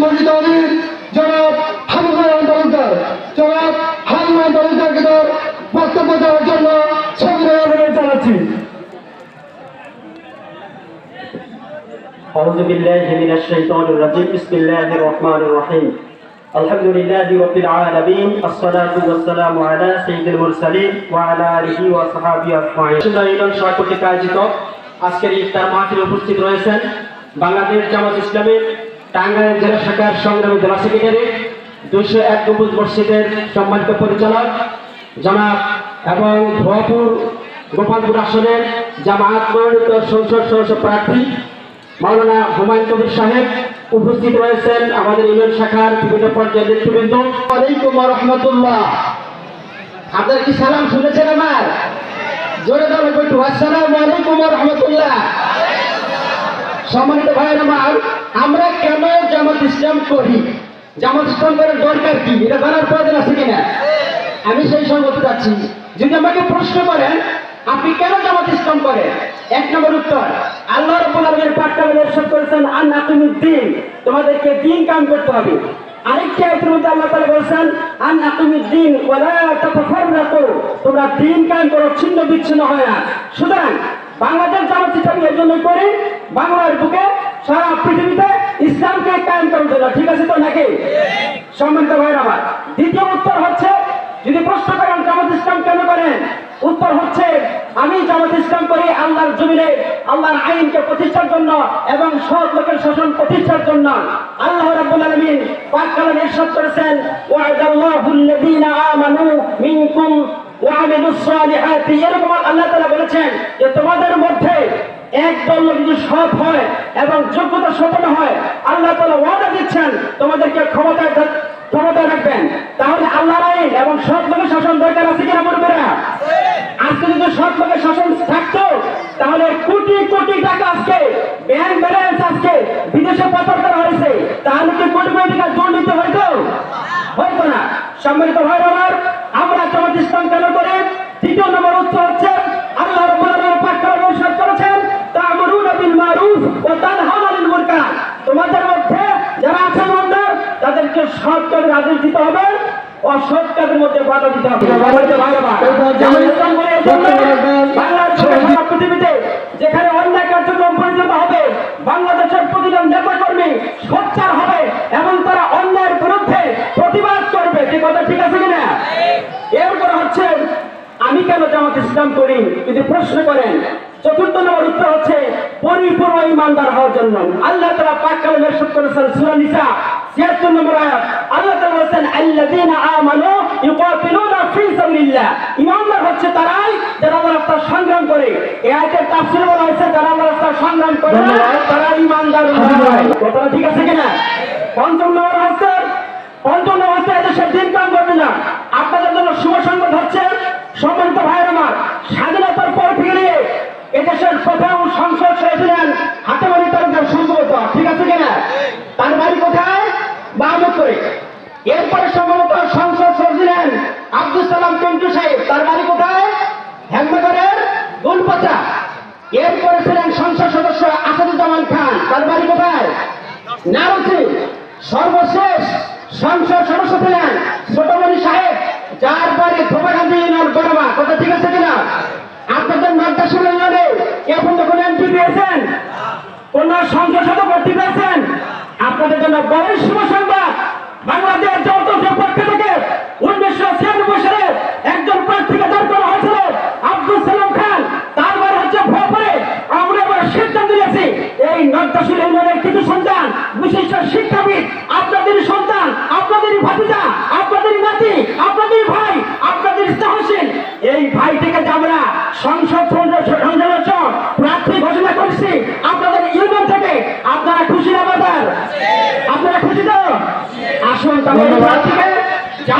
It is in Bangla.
সম্মানিত আমির জনাব হামুদুর রহমান তালুকদার জনাব হামুদুর তালুকদারকে তার বক্তব্য দেওয়ার জন্য সবিনয় অনুরোধ জানাচ্ছি أعوذ بالله من الشيطان الرجيم بسم الله الرحمن الرحيم الحمد لله رب العالمين الصلاة والسلام على سيد المرسلين وعلى آله وصحبه أجمعين সুন্দর ইউনিয়ন শাখা কর্তৃক আয়োজিত আজকের ইফতার মাহফিলে উপস্থিত রয়েছেন বাংলাদেশ জামাত ইসলামের টাঙ্গাইল জেলা শাখার সংগ্রামী জেলা সেক্রেটারি, দুইশো এক গম্বুজ মসজিদের সম্মানিত পরিচালক জনাব এবং ধোয়াপুর গোপালপুর আসনের জামায়াত মনোনীত সংসদ সদস্য প্রার্থী মাওলানা হুমায়ুন কবির সাহেব উপস্থিত রয়েছেন আমাদের ইউনিয়ন শাখার বিভিন্ন পর্যায়ের নেতৃবৃন্দ। আলাইকুম রহমতুল্লাহ আপনারা কি সালাম শুনেছেন আমার? জোরে দাও একটু আসসালামু সম্মানিত ভাইয়ের আমার, আমরা কেন জামাত ইসলাম করি? জামাত ইসলাম করার দরকার কি? এটা জানার প্রয়োজন আছে কিনা? আমি সেই সঙ্গত যাচ্ছি যদি আমাকে প্রশ্ন করেন, আপনি কেন জামাত ইসলাম করেন? এক নম্বর উত্তর, আল্লাহ রব্বুল আলামিন পাক কালামে ইরশাদ করেছেন আন নাকুমুদ্দিন তোমাদেরকে দিন কাম করতে হবে। আরেকটি আয়াতের মধ্যে আল্লাহ তাআলা বলেছেন আন নাকুমুদ্দিন ওয়ালা তাতাফাররাকু, তোমরা দিন কাম করো, ছিন্ন বিচ্ছিন্ন হয় না। সুতরাং বাংলাদেশ জামাত ইসলামী এর জন্য করি, বাংলার বুকে সারা পৃথিবীতে ইসলামকে কায়েম করার জন্য, ঠিক আছে তো নাকি? সম্মানিত ভাইয়ের আমার, দ্বিতীয় উত্তর হচ্ছে, যদি প্রশ্ন করেন জামাত ইসলাম কেন করেন উত্তর হচ্ছে, আমি জামাত ইসলাম করি আল্লাহর জমিনে, আল্লাহর আইনকে প্রতিষ্ঠার জন্য এবং সৎ লোকের শাসন প্রতিষ্ঠার জন্য। আল্লাহ রাব্বুল আলামিন পাক কালামে ইরশাদ করেছেন, ওয়া'দাল্লাহুল্লাযীনা আমানু মিনকুম এরকম আল্লাহ তাআলা বলেছেন যে তোমাদের মধ্যে একদল লোক যদি সৎ হয় এবং যোগ্যতা সম্পন্ন হয়, আল্লাহ তাআলা ওয়াদা দিচ্ছেন, তোমাদেরকে ক্ষমতায় ক্ষমতায় রাখবেন। তাহলে আল্লাহর আইন এবং সৎ লোকের শাসন দরকার আছে কিনা করে আজকে যদি সৎ লোকের শাসন থাকতো, তাহলে কোটি কোটি টাকা আজকে ব্যাংক ব্যালেন্স আজকে বিদেশে পাচার করা হয়েছে। তাহলে কি কোটি কোটি টাকা দুর্নীতি হইতো? হয়তো না। সম্মানিত ভাই আমার জামাত কেন করে? তৃতীয় নম্বর উত্তর হচ্ছে আল্লাহ পাক করেছেন তা'মুরুনা বিল মারুফ ও তানহাউনা আনিল মুনকার তোমাদের মধ্যে যারা আছে মন্দার তাদেরকে সৎ কাজের আদেশ দিতে হবে অসৎ কাজের মধ্যে বাধা দিতে হবে সম্মানিত ভাই আমার, জামাত ইসলাম করে এই জন্য বাংলাদেশের সারা পৃথিবীতে যেখানে অন্যায় কার্যক্রম পরিচালিত হবে বাংলাদেশের প্রতিটা নেতা কর্মী সোচ্চার হবে এবং তারা অন্যায়ের বিরুদ্ধে প্রতিবাদ করবে যে কথা ঠিক আছে কিনা এরপরে হচ্ছে আমি কেন জামাত ইসলাম করি। যদি প্রশ্ন করেন চতুর্থ নম্বর উত্তর হচ্ছে পরিপূর্ণ ইমানদার হওয়ার জন্য। আল্লাহ তাআলা পাক কালামে ইরশাদ করেছেন সূরা নিসা 76 নম্বর আয়াত। আল্লাহ তাআলা বলেছেন আল্লাযীনা আমানু ইউকাতিলুনা ফি সাবিলিল্লাহ। ইমানদার হচ্ছে তারাই যারা আল্লাহর রাস্তায় সংগ্রাম করে। এই আয়াতের তাফসীরে বলা হয়েছে যারা আল্লাহর রাস্তায় সংগ্রাম করে তারা ইমানদার কথাটা ঠিক আছে কিনা? পঞ্চম নম্বর হচ্ছে পঞ্চম নম্বর হচ্ছে এদেশের দিন কাম করবে না আপনাদের জন্য শুভ সংবাদ হচ্ছে সম্মানিত ভাইয়ের আমার স্বাধীনতার পর থেকে নিয়ে এদেশের প্রথম সংসদ ছিলেন হাতে বাড়ি তার সম্ভবত, ঠিক আছে কিনা? তার বাড়ি কোথায়? করে এরপরে সম্ভবত সংসদ ছিলেন আব্দুল সালাম পিন্টু সাহেব, তার বাড়ি কোথায়? হেমনগরের গুলপচা। এরপরে ছিলেন সংসদ সদস্য আসাদুজ্জামান খান, তার বাড়ি কোথায়? নারচি সর্বশেষ সংসদ সদস্য ছিলেন ছোটমণি সাহেব যার বাড়ি ধোপাগান্ধী ইউনিয়ন গরমা কথা ঠিক আছে কিনা আপনাদের মাদ্রাসা ইউনিয়নে এখন যখন এমপি পেয়েছেন কোন সংসদ সদস্য ভর্তি পেয়েছেন আপনাদের জন্য বড় শুভ সংবাদ বাংলাদেশ যৌথের পক্ষ থেকে উনিশশো ছিয়ানব্বই সালে একজন প্রার্থীকে দাঁড় করা হয়েছিল আব্দুল সালাম খান তার বাড়ি হচ্ছে ভোপরে আমরা এবার সিদ্ধান্ত নিয়েছি এই নদ্দাসুল ইউনিয়নের কিছু সন্তান বিশিষ্ট শিক্ষাবিদ আপনাদেরই সন্তান আপনাদেরই ভাতিজা আপনাদেরই নাতি আপনাদেরই ভাই আপনাদের স্নেহশীল এই ভাই থেকে যে আমরা সংসদ সংসদ প্রার্থী ঘোষণা করছি আপনাদের ইউনিয়ন থেকে আপনারা খুশি না বাজার আপনারা খুশি তো আসুন তাহলে প্রার্থীকে